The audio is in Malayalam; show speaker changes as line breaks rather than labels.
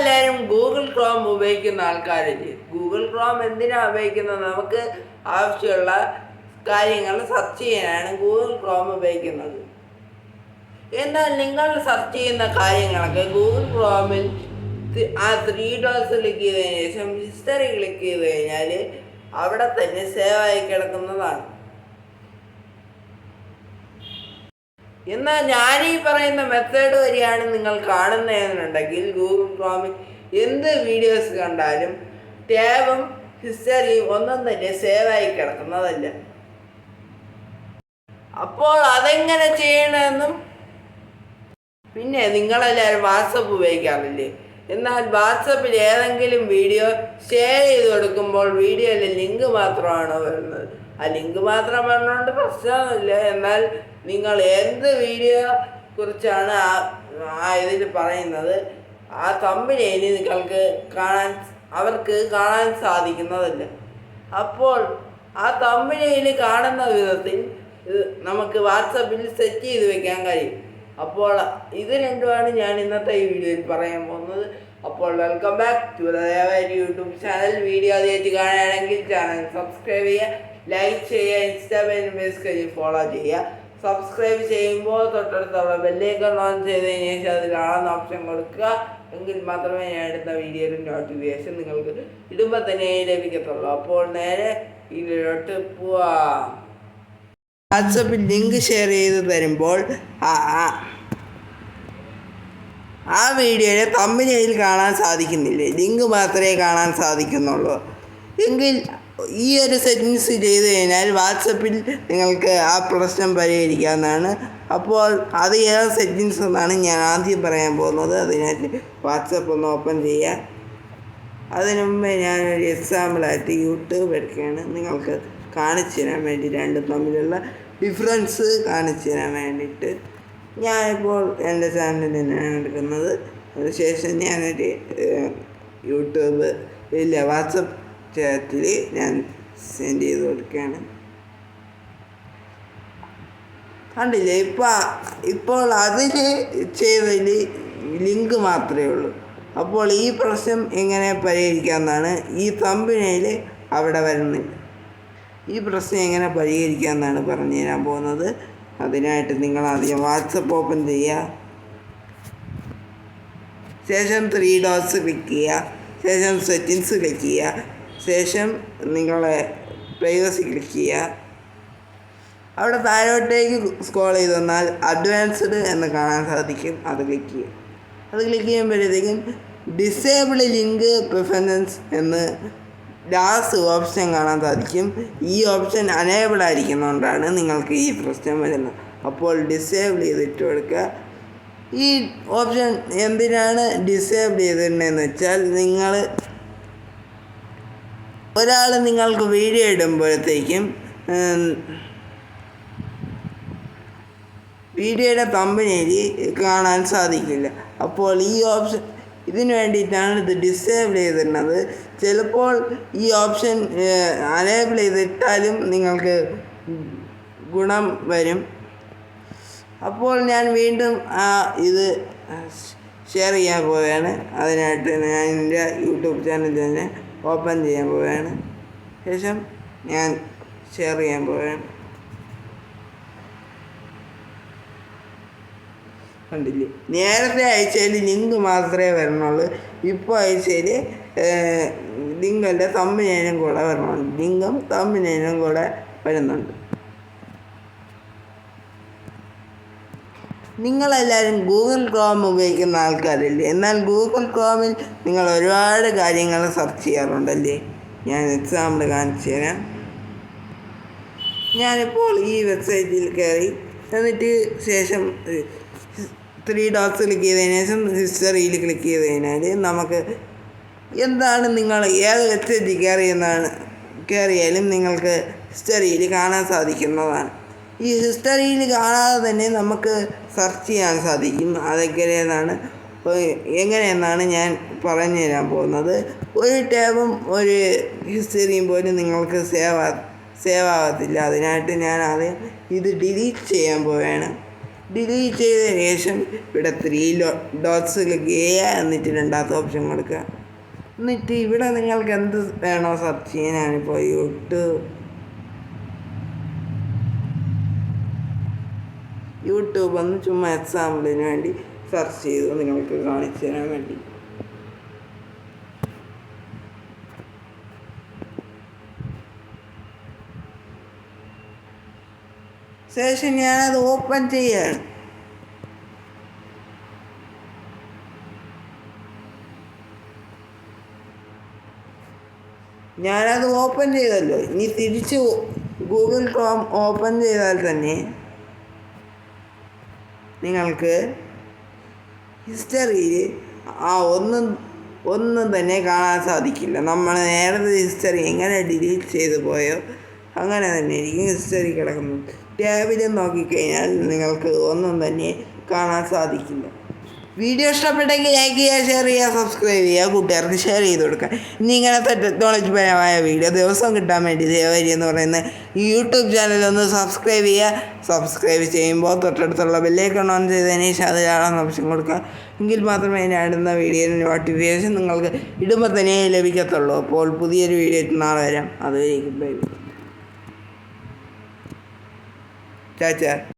എല്ലാവരും ഗൂഗിൾ ക്രോം ഉപയോഗിക്കുന്ന ആൾക്കാരുണ്ട് ഗൂഗിൾ ക്രോം എന്തിനാണ് ഉപയോഗിക്കുന്നത്? നമുക്ക് ആവശ്യമുള്ള കാര്യങ്ങൾ സെർച്ച് ചെയ്യാനാണ് ഗൂഗിൾ ക്രോം ഉപയോഗിക്കുന്നത്. എന്നാൽ നിങ്ങൾ സെർച്ച് ചെയ്യുന്ന കാര്യങ്ങളൊക്കെ ഗൂഗിൾ ക്രോമിൽ ആ ത്രീ ഡോസ് ക്ലിക്ക് ചെയ്തതിന് ശേഷം ഹിസ്റ്ററി ക്ലിക്ക് ചെയ്ത് കഴിഞ്ഞാൽ അവിടെ തന്നെ സേവ് ആയി കിടക്കുന്നതാണ്. എന്നാൽ ഞാൻ ഈ പറയുന്ന മെത്തേഡ് വരികയാണ് നിങ്ങൾ കാണുന്നതെന്നുണ്ടെങ്കിൽ ഗൂഗിൾ ക്രോമിൽ എന്ത് വീഡിയോസ് കണ്ടാലും ടാബും ഹിസ്റ്ററിയും ഒന്നും തന്നെ സേവ് ആയി കിടക്കുന്നതല്ല. അപ്പോൾ അതെങ്ങനെ ചെയ്യണമെന്നും പിന്നെ നിങ്ങളെല്ലാവരും വാട്സപ്പ് ഉപയോഗിക്കാറില്ലേ? എന്നാൽ വാട്സപ്പിൽ ഏതെങ്കിലും വീഡിയോ ഷെയർ ചെയ്ത് കൊടുക്കുമ്പോൾ വീഡിയോയിലെ ലിങ്ക് മാത്രമാണ് വരുന്നത്. ആ ലിങ്ക് മാത്രം പറഞ്ഞുകൊണ്ട് പ്രശ്നമൊന്നുമില്ല. എന്നാൽ നിങ്ങൾ എന്ത് വീഡിയോ കുറിച്ചാണ് ആ ആ ഇതിൽ പറയുന്നത് ആ തമ്പിനേന് നിങ്ങൾക്ക് കാണാൻ അവർക്ക് കാണാൻ സാധിക്കുന്നതല്ല? അപ്പോൾ ആ തമ്പിനയിൽ കാണുന്ന വിധത്തിൽ നമുക്ക് വാട്സപ്പിൽ സെറ്റ് ചെയ്ത് വെക്കാൻ കഴിയും. അപ്പോൾ ഇത് രണ്ടുമാണ് ഞാൻ ഇന്നത്തെ ഈ വീഡിയോയിൽ പറയാൻ പോകുന്നത്. അപ്പോൾ വെൽക്കം ബാക്ക് ടു ദയവായി യൂട്യൂബ് ചാനൽ വീഡിയോ ആദ്യമായിട്ട് കാണുകയാണെങ്കിൽ ചാനൽ സബ്സ്ക്രൈബ് ചെയ്യുക ലൈക്ക് ചെയ്യുക ഇൻസ്റ്റാഗ്രാം പേജ് ഫോളോ ചെയ്യുക സബ്സ്ക്രൈബ് ചെയ്യുമ്പോൾ തൊട്ടടുത്തുള്ള ബെല്ലേക്കൺ ഓൺ ചെയ്തതിന് ശേഷം അതിൽ ആണെന്ന ഓപ്ഷൻ കൊടുക്കുക. എങ്കിൽ മാത്രമേ ഞാൻ എടുത്ത വീഡിയോയുടെ നോട്ടിഫിക്കേഷൻ നിങ്ങൾക്ക് ഇടുമ്പോൾ തന്നെ ലഭിക്കത്തുള്ളൂ. അപ്പോൾ നേരെ ഇതിലോട്ട് പോവാം. വാട്സപ്പിൽ ലിങ്ക് ഷെയർ ചെയ്ത് തരുമ്പോൾ ആ- വീഡിയോയുടെ തമ്മിലയിൽ കാണാൻ സാധിക്കുന്നില്ല? ലിങ്ക് മാത്രമേ കാണാൻ സാധിക്കുന്നുള്ളൂ. എങ്കിൽ ഈ ഒരു സെറ്റിങ്സ് ചെയ്ത് കഴിഞ്ഞാൽ വാട്സപ്പിൽ നിങ്ങൾക്ക് ആ പ്രശ്നം പരിഹരിക്കാവുന്നതാണ്. അപ്പോൾ അത് ഏത് സെറ്റിങ്സ് എന്നാണ് ഞാൻ ആദ്യം പറയാൻ പോകുന്നത്. അതിനായിട്ട് വാട്സപ്പ് ഒന്ന് ഓപ്പൺ ചെയ്യുക അതിനു മുമ്പേ ഞാനൊരു എക്സാമ്പിളായിട്ട് യൂട്യൂബ് എടുക്കുകയാണ്. നിങ്ങൾക്ക് കാണിച്ചു തരാൻ വേണ്ടി രണ്ടും തമ്മിലുള്ള ഡിഫറൻസ് കാണിച്ചു തരാൻ വേണ്ടിയിട്ട്. ഞാനിപ്പോൾ എന്റെ ചാനലിൽ തന്നെയാണ് എടുക്കുന്നത് അതിനുശേഷം ഞാനൊരു യൂട്യൂബ് ഇല്ല വാട്സപ്പ് ചാറ്റിൽ ഞാൻ സെൻഡ് ചെയ്ത് കൊടുക്കുകയാണ്. കണ്ടില്ലേ? ഇപ്പോൾ ഇപ്പോൾ അതിൽ ചെയ്തതിൽ ലിങ്ക് മാത്രമേ ഉള്ളൂ. അപ്പോൾ ഈ പ്രശ്നം എങ്ങനെ പരിഹരിക്കാമെന്നാണ് ഈ തമ്പിനയിൽ അവിടെ വരുന്നില്ല ഈ പ്രശ്നം എങ്ങനെ പരിഹരിക്കാമെന്നാണ് പറഞ്ഞു തരാൻ പോകുന്നത്. അതിനായിട്ട് നിങ്ങൾ ആദ്യം വാട്സപ്പ് ഓപ്പൺ ചെയ്യുക. ശേഷം ത്രീ ഡോസ് ക്ലിക്ക് ചെയ്യുക. ശേഷം സെറ്റിങ്സ് ക്ലിക്ക് ചെയ്യുക. ശേഷം നിങ്ങളെ പ്രൈവസി ക്ലിക്ക് ചെയ്യുക. അവിടെ താഴോട്ടേക്ക് സ്ക്രോൾ ചെയ്ത് വന്നാൽ അഡ്വാൻസ്ഡ് എന്ന് കാണാൻ സാധിക്കും. അത് ക്ലിക്ക് ചെയ്യും അത് ക്ലിക്ക് ചെയ്യുമ്പോഴത്തേക്കും ഡിസേബിൾ ലിങ്ക് പ്രിഫറൻസ് എന്ന് ലാസ്റ്റ് ഓപ്ഷൻ കാണാൻ സാധിക്കും. ഈ ഓപ്ഷൻ അനേബിൾ ആയിരിക്കുന്നതുകൊണ്ടാണ് നിങ്ങൾക്ക് ഈ പ്രശ്നം വരുന്നത്. അപ്പോൾ ഡിസേബിൾ ചെയ്തിട്ട് കൊടുക്കുക. ഈ ഓപ്ഷൻ എന്തിനാണ് ഡിസേബിൾ ചെയ്തിട്ടുണ്ടെന്ന് വെച്ചാൽ നിങ്ങൾ ഒരാൾ നിങ്ങൾക്ക് വീഡിയോ ഇടുമ്പോഴത്തേക്കും വീഡിയോയുടെ കമ്പനിയിൽ കാണാൻ സാധിക്കില്ല. അപ്പോൾ ഈ ഓപ്ഷൻ ഇതിന് വേണ്ടിയിട്ടാണ് ഇത് ഡിസേബിൾ ചെയ്തിരുന്നത്. ചിലപ്പോൾ ഈ ഓപ്ഷൻ അനേബിൾ ചെയ്തിട്ടാലും നിങ്ങൾക്ക് ഗുണം വരും. അപ്പോൾ ഞാൻ വീണ്ടും ആ ഇത് ഷെയർ ചെയ്യാൻ പോവുകയാണ്. അതിനായിട്ട് ഞാൻ എന്റെ യൂട്യൂബ് ചാനൽ തന്നെ ഓപ്പൺ ചെയ്യാൻ പോവുകയാണ്. ശേഷം ഞാൻ ഷെയർ ചെയ്യാൻ പോവുകയാണ്. കണ്ടില്ലേ? നേരത്തെ അയച്ചതിൽ ലിങ്ക് മാത്രമേ വരണുള്ളൂ. ഇപ്പോൾ അയച്ചതിൽ നിങ്ങളുടെ തമ്മിനേനും കൂടെ വരണുണ്ട് ലിങ്കും തമ്മിനേനും കൂടെ വരുന്നുണ്ട്. നിങ്ങളെല്ലാവരും ഗൂഗിൾ ക്രോം ഉപയോഗിക്കുന്ന ആൾക്കാരല്ലേ? എന്നാൽ ഗൂഗിൾ ക്രോമിൽ നിങ്ങൾ ഒരുപാട് കാര്യങ്ങൾ സെർച്ച് ചെയ്യാറുണ്ടല്ലേ? ഞാൻ എക്സാമ്പിൾ കാണിച്ചു തരാം. ഞാനിപ്പോൾ ഈ വെബ്സൈറ്റിൽ കയറി എന്നിട്ട് ശേഷം ത്രീ ഡോട്ട്സ് ക്ലിക്ക് ചെയ്തതിന് ശേഷം ഹിസ്റ്ററിയിൽ ക്ലിക്ക് ചെയ്ത് കഴിഞ്ഞാൽ നമുക്ക് എന്താണ് നിങ്ങൾ ഏത് വെബ്സൈറ്റിൽ കയറിയെന്നാണ് കയറിയാലും നിങ്ങൾക്ക് ഹിസ്റ്ററിയിൽ കാണാൻ സാധിക്കുന്നതാണ്. ഈ ഹിസ്റ്ററിയിൽ കാണാതെ തന്നെ നമുക്ക് സെർച്ച് ചെയ്യാൻ സാധിക്കും. അതൊക്കെയാണ് എങ്ങനെയെന്നാണ് ഞാൻ പറഞ്ഞു തരാൻ പോകുന്നത്. ഒരു ടാബും ഒരു ഹിസ്റ്ററിയും പോലും നിങ്ങൾക്ക് സേവ് സേവ് ആവത്തില്ല. അതിനായിട്ട് ഞാൻ ആദ്യം ഇത് ഡിലീറ്റ് ചെയ്യാൻ പോവുകയാണ്. ഡിലീറ്റ് ചെയ്തതിന് ശേഷം ഇവിടെ ത്രീ ഡോട്ട്സ് ക്ലിക്ക് ചെയ്യുക എന്നിട്ട് രണ്ടാമത്തെ ഓപ്ഷൻ കൊടുക്കുക. എന്നിട്ട് ഇവിടെ നിങ്ങൾക്ക് എന്ത് വേണോ സെർച്ച് ചെയ്യാനാണിപ്പോൾ യൂട്യൂബ് യൂട്യൂബ് ഒന്ന് ചുമ്മാ എക്സാമ്പിളിന് വേണ്ടി സെർച്ച് ചെയ്തു നിങ്ങൾക്ക് കാണിച്ചു തരാൻ വേണ്ടി. ശേഷം ഞാനത് ഓപ്പൺ ചെയ്യാണ്. ഞാനത് ഓപ്പൺ ചെയ്തല്ലോ. ഇനി തിരിച്ച് ഗൂഗിൾ ക്രോം ഓപ്പൺ ചെയ്താൽ തന്നെ നിങ്ങൾക്ക് ഹിസ്റ്ററിയിൽ ആ ഒന്നും ഒന്നും തന്നെ കാണാൻ സാധിക്കില്ല. നമ്മൾ നേരത്തെ ഹിസ്റ്ററി എങ്ങനെ ഡിലീറ്റ് ചെയ്തു പോയോ അങ്ങനെ തന്നെ ഇരിക്കും ഹിസ്റ്ററി കിടക്കുന്നത്. ടാബിൽ നോക്കിക്കഴിഞ്ഞാൽ നിങ്ങൾക്ക് ഒന്നും തന്നെ കാണാൻ സാധിക്കില്ല. വീഡിയോ ഇഷ്ടപ്പെട്ടെങ്കിൽ ലൈക്ക് ചെയ്യുക ഷെയർ ചെയ്യുക സബ്സ്ക്രൈബ് ചെയ്യുക കൂട്ടുകാർക്ക് ഷെയർ ചെയ്ത് കൊടുക്കുക. ഇനി ഇങ്ങനത്തെ ടെക്നോളജി പരമായ വീഡിയോ ദിവസം കിട്ടാൻ വേണ്ടി ദേവരി എന്ന് പറയുന്ന യൂട്യൂബ് ചാനൽ ഒന്ന് സബ്സ്ക്രൈബ് ചെയ്യുക. സബ്സ്ക്രൈബ് ചെയ്യുമ്പോൾ തൊട്ടടുത്തുള്ള ബെല്ലേക്കൺ ഓൺ ചെയ്തതിന് ശേഷം അത് കാണാൻ ഓപ്ഷൻ കൊടുക്കുക. എങ്കിൽ മാത്രമേ ഞാൻ ഇടുന്ന വീഡിയോയുടെ നോട്ടിഫിക്കേഷൻ നിങ്ങൾക്ക് ഇടുമ്പോൾ തന്നെ ലഭിക്കത്തുള്ളൂ. അപ്പോൾ പുതിയൊരു വീഡിയോ നാളെ വരാം. അതുവരേക്കും. ബൈ 再见。